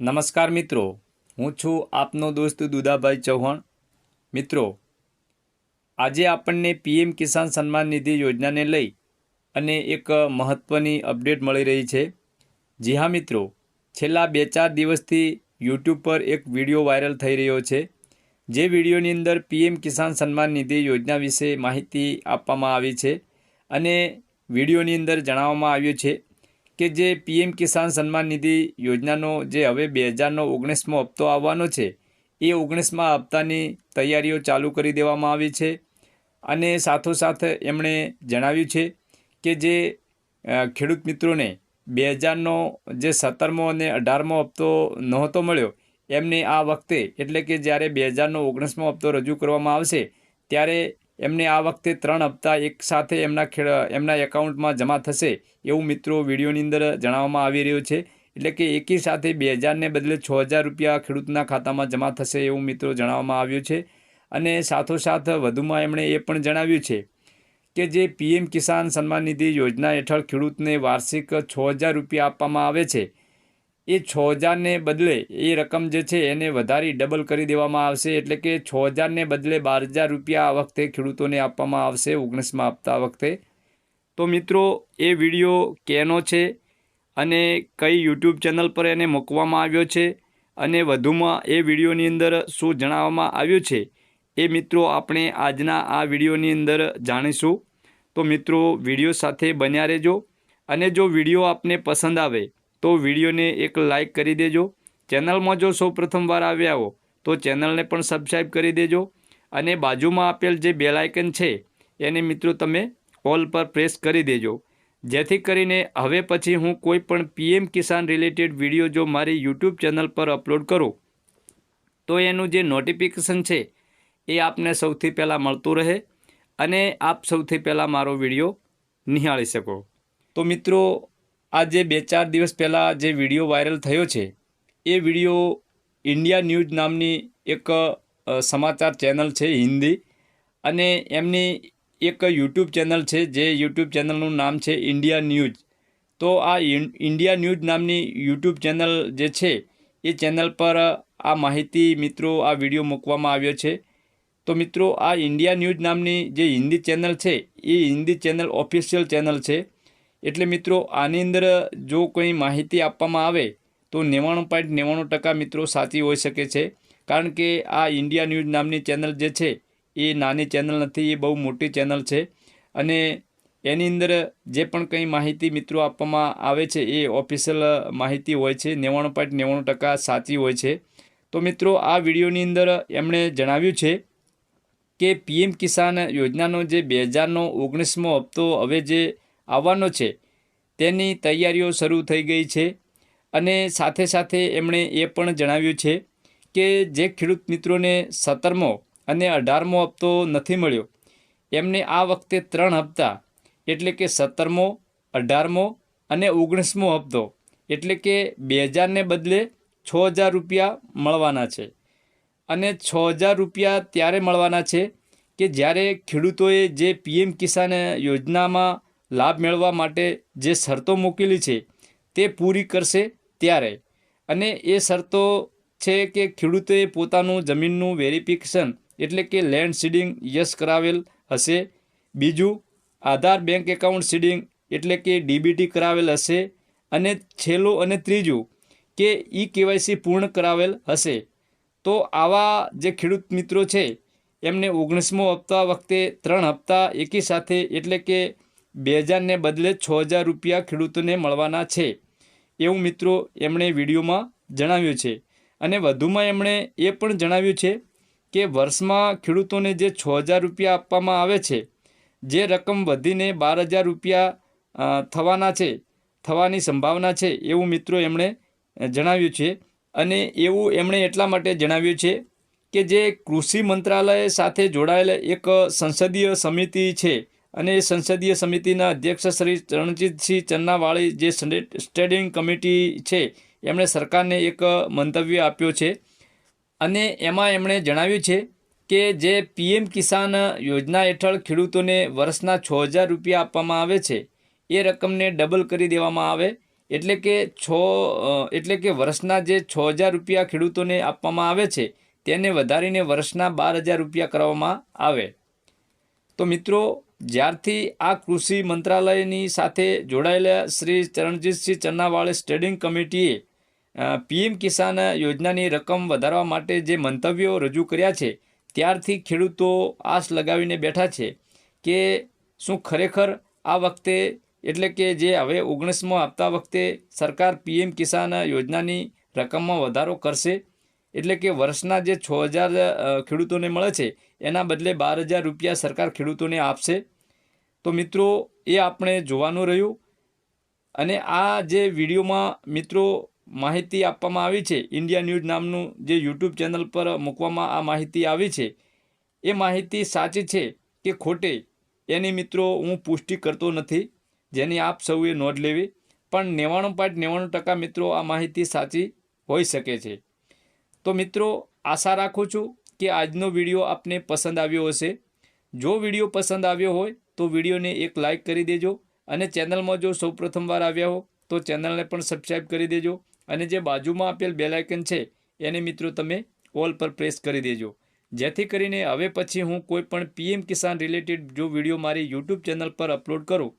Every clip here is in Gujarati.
નમસ્કાર મિત્રો, હું છું આપનો દોસ્ત દુદાભાઈ ચૌહાણ. મિત્રો, આજે આપણને પીએમ કિસાન સન્માન નિધિ યોજનાને લઈ અને એક મહત્ત્વની અપડેટ મળી રહી છે. જી હા મિત્રો, છેલ્લા બે ચાર દિવસથી યુટ્યુબ પર એક વીડિયો વાયરલ થઈ રહ્યો છે, જે વિડીયોની અંદર પીએમ કિસાન સન્માન નિધિ યોજના વિશે માહિતી આપવામાં આવી છે અને વિડીયોની અંદર જણાવવામાં આવ્યું છે. કે જે પીએમ કિસાન સન્માન નિધિ યોજનાનો જે હવે બે હજારનો ઓગણીસમો હપ્તો આવવાનો છે, એ ઓગણીસમાં હપ્તાની તૈયારીઓ ચાલુ કરી દેવામાં આવી છે. અને સાથોસાથ એમણે જણાવ્યું છે કે જે ખેડૂત મિત્રોને બે હજારનો જે સત્તરમો અને અઢારમો હપ્તો નહોતો મળ્યો, એમને આ વખતે એટલે કે જ્યારે બે હજારનો ઓગણીસમો હપ્તો રજૂ કરવામાં આવશે, ત્યારે એમને આ વખતે ત્રણ હપ્તા એક સાથે એમના ખેડ, એમના એકાઉન્ટમાં જમા થશે એવું મિત્રો વિડીયોની અંદર જણાવવામાં આવી રહ્યું છે. એટલે કે એકી સાથે બે હજારને બદલે છ હજાર રૂપિયા ખેડૂતના ખાતામાં જમા થશે એવું મિત્રો જણાવવામાં આવ્યું છે. અને સાથોસાથ વધુમાં એમણે એ પણ જણાવ્યું છે કે જે પીએમ કિસાન સન્માન નિધિ યોજના હેઠળ ખેડૂતને વાર્ષિક છ હજાર રૂપિયા આપવામાં આવે છે. એ છ હજારને બદલે એ રકમ જે છે એને વધારી ડબલ કરી દેવામાં આવશે. એટલે કે છ હજારને બદલે બાર હજાર રૂપિયા આ વખતે ખેડૂતોને આપવામાં આવશે, ઓગણીસમાં આપતા વખતે. તો મિત્રો, એ વીડિયો કેનો છે અને કઈ યુટ્યુબ ચેનલ પર એને મૂકવામાં આવ્યો છે અને વધુમાં એ વિડીયોની અંદર શું જણાવવામાં આવ્યું છે એ મિત્રો આપણે આજના આ વિડીયોની અંદર જાણીશું. તો મિત્રો, વીડિયો સાથે બન્યા રહેજો અને જો વીડિયો આપને પસંદ આવે તો વિડીયોને એક લાઈક કરી દેજો. ચેનલમાં જો સૌ પ્રથમવાર આવ્યા હો, તો ચેનલને પણ સબસ્ક્રાઈબ કરી દેજો. અને બાજુમાં આપેલ જે બેલાયકન છે, એને મિત્રો તમે ઓલ પર પ્રેસ કરી દેજો. જેથી કરીને હવે પછી હું કોઈ પણ પીએમ કિસાન રિલેટેડ વીડિયો જો મારી યુટ્યુબ ચેનલ પર અપલોડ કરું, તો એનું જે નોટિફિકેશન છે, એ આપને સૌથી પહેલાં મળતું રહે અને આપ સૌથી પહેલાં મારો વીડિયો નિહાળી શકો. તો મિત્રો આ જે બે ચાર દિવસ પહેલાં જે વીડિયો વાયરલ થયો છે, એ વીડિયો ઇન્ડિયા ન્યૂઝ નામની એક સમાચાર ચેનલ છે હિન્દી અને એમની એક યુટ્યુબ ચેનલ છે જે યુટ્યુબ ચેનલનું નામ છે ઇન્ડિયા ન્યૂઝ. તો આ ઇન્ડિયા ન્યૂઝ નામની યુટ્યુબ ચેનલ જે છે, એ ચેનલ પર આ માહિતી મિત્રો આ વીડિયો મૂકવામાં આવ્યો છે. તો મિત્રો આ ઇન્ડિયા ન્યૂઝ નામની જે હિન્દી ચેનલ છે, એ હિન્દી ચેનલ ઓફિશિયલ ચેનલ છે. એટલે મિત્રો, આની અંદર જો કોઈ માહિતી આપવામાં આવે, તો નેવાણું પોઈન્ટ નેવાણું ટકા મિત્રો સાચી હોઈ શકે છે. કારણ કે આ ઇન્ડિયા ન્યૂઝ નામની ચેનલ જે છે, એ નાની ચેનલ નથી, એ બહુ મોટી ચેનલ છે. અને એની અંદર જે પણ કંઈ માહિતી મિત્રો આપવામાં આવે છે, એ ઓફિશિયલ માહિતી હોય છે, નેવાણું પોઈન્ટ નેવાણું ટકા સાચી હોય છે. તો મિત્રો, આ વિડીયોની અંદર એમણે જણાવ્યું છે કે પીએમ કિસાન યોજનાનો જે બે હજારનો ઓગણીસમો હપ્તો, હવે જે આવવાનો છે. તેની તૈયારીઓ શરૂ થઈ ગઈ છે અને સાથે સાથે એમણે એ પણ જણાવ્યું છે કે જે ખેડૂત મિત્રોને સત્તરમો અને અઢારમો હપ્તો નથી મળ્યો, એમને આ વખતે ત્રણ હપ્તા, એટલે કે સત્તરમો, અઢારમો અને ઓગણીસમો હપ્તો, એટલે કે બે હજારને બદલે છ હજાર રૂપિયા મળવાના છે. અને છ હજાર રૂપિયા ત્યારે મળવાના છે કે જ્યારે ખેડૂતોએ જે પીએમ કિસાન યોજનામાં લાભ મેળવવા માટે જે શરતો મૂકેલી છે, તે પૂરી કરશે ત્યારે. અને એ શરતો છે કે ખેડૂતોએ પોતાનું જમીનનું વેરિફિકેશન એટલે કે લેન્ડ સીડિંગ યસ કરાવેલ હશે. બીજું, આધાર બેંક એકાઉન્ટ સીડિંગ એટલે કે ડીબીટી કરાવેલ હશે. અને છેલ્લું અને ત્રીજું કે ઈ કેવાયસી પૂર્ણ કરાવેલ હશે. તો આવા જે ખેડૂત મિત્રો છે, એમને ઓગણીસમો હપ્તા વખતે ત્રણ હપ્તા એકી સાથે એટલે કે બે હજારને બદલે છ હજાર રૂપિયા ખેડૂતોને મળવાના છે. એવું મિત્રો એમણે વિડીયોમાં જણાવ્યું છે. અને વધુમાં એમણે એ પણ જણાવ્યું છે કે વર્ષમાં ખેડૂતોને જે છ હજાર રૂપિયા આપવામાં આવે છે, જે રકમ વધીને બાર હજાર રૂપિયા થવાના છે, થવાની સંભાવના છે એવું મિત્રો એમણે જણાવ્યું છે. અને એવું એમણે એટલા માટે જણાવ્યું છે કે જે કૃષિ મંત્રાલય સાથે જોડાયેલ એક સંસદીય સમિતિ છે અને સંસદીય સમિતિના અધ્યક્ષ શ્રી રણજીતસિંહ ચન્નાવાળી જે સ્ટે- સ્ટેન્ડિંગ કમિટી છે, એમણે સરકારને એક મંતવ્ય આપ્યો છે. અને એમાં એમણે જણાવ્યું છે કે જે પીએમ કિસાન યોજના હેઠળ ખેડૂતોને વર્ષના છ હજાર રૂપિયા આપવામાં આવે છે, એ રકમને ડબલ કરી દેવામાં આવે, એટલે કે છ એટલે કે વર્ષના જે છ હજાર રૂપિયા ખેડૂતોને આપવામાં આવે છે, તેને વધારીને વર્ષના બાર હજાર રૂપિયા કરવામાં આવે. તો મિત્રો જ્યારથી આ કૃષિ મંત્રાલયની સાથે જોડાયેલા શ્રી ચરણજીતસિંહ ચન્નાવાળે સ્ટેડિંગ કમિટીએ પીએમ કિસાન યોજનાની રકમ વધારવા માટે જે મંતવ્યો રજૂ કર્યા છે, ત્યારથી ખેડૂતો આશ લગાવીને બેઠા છે કે શું ખરેખર આ વખતે, એટલે કે જે હવે ઓગણીસમો આપતા વખતે સરકાર પીએમ કિસાન યોજનાની રકમમાં વધારો કરશે, એટલે કે વર્ષના જે છ હજાર ખેડૂતોને મળે છે એના બદલે બાર હજાર રૂપિયા સરકાર ખેડૂતોને આપશે. તો મિત્રો, એ આપણે જોવાનું રહ્યું. અને આ જે વિડીયોમાં મિત્રો માહિતી આપવામાં આવી છે ઇન્ડિયા ન્યૂઝ નામનું જે યુટ્યુબ ચેનલ પર મૂકવામાં આ માહિતી આવી છે, એ માહિતી સાચી છે કે ખોટી, એની મિત્રો હું પુષ્ટિ કરતો નથી, જેની આપ સૌએ નોંધ લેવી. પણ નેવાણું પોઈન્ટ નેવાણું ટકા મિત્રો આ માહિતી સાચી હોઈ શકે છે. તો મિત્રો, આશા રાખું છું કે આજનો વીડિયો આપને પસંદ આવ્યો હશે. જો વીડિયો પસંદ આવ્યો હોય, તો વિડીયોને એક લાઇક કરી દેજો અને ચેનલમાં જો સૌ પ્રથમવાર આવ્યા હો, તો ચેનલને પણ સબસ્ક્રાઈબ કરી દેજો અને જે બાજુમાં આપેલ બેલાયકન છે, એને મિત્રો તમે ઓલ પર પ્રેસ કરી દેજો. જેથી કરીને હવે પછી હું કોઈ પણ પીએમ કિસાન રિલેટેડ જો વીડિયો મારી યુટ્યુબ ચેનલ પર અપલોડ કરું,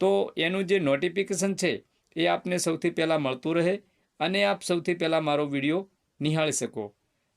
તો એનું જે નોટિફિકેશન છે, એ આપને સૌથી પહેલાં મળતું રહે અને આપ સૌથી પહેલાં મારો વીડિયો નિહાળી શકો.